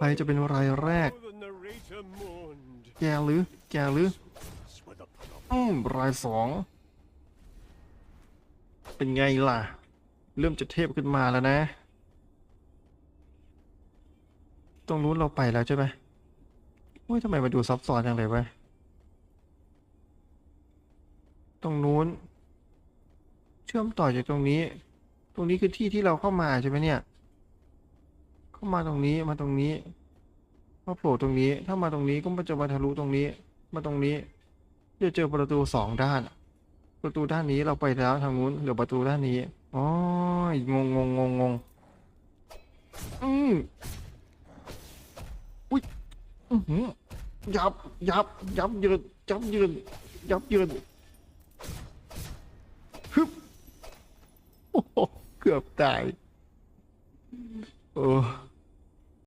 ใครจะเป็นรายแรก แกหรือ แกหรือ อืม รายสอง เป็นไงล่ะ เริ่มจะเทพขึ้นมาแล้วนะ ตรงนู้นเราไปแล้วใช่ไหมโอ้ยทำไมมาดูซับซ้อนจังเลยวะ ตรงนู้น เชื่อมต่อจากตรงนี้ ตรงนี้คือที่ที่เราเข้ามาใช่ไหมเนี่ย เข้ามาตรงนี้มาตรงนี้มาโผล่ตรงนี้ ถ้ามาตรงนี้ก็จะมาทะลุตรงนี้ มาตรงนี้จะเจอประตูสองด้าน ประตูด้านนี้เราไปแล้วทางนู้นเหลือประตูด้านนี้อ๋องงงงงงงอืมอุ้ยอือหือยับยับยับยืนยับยืนยับยืนฮึบโอ้เกือบตายโอ้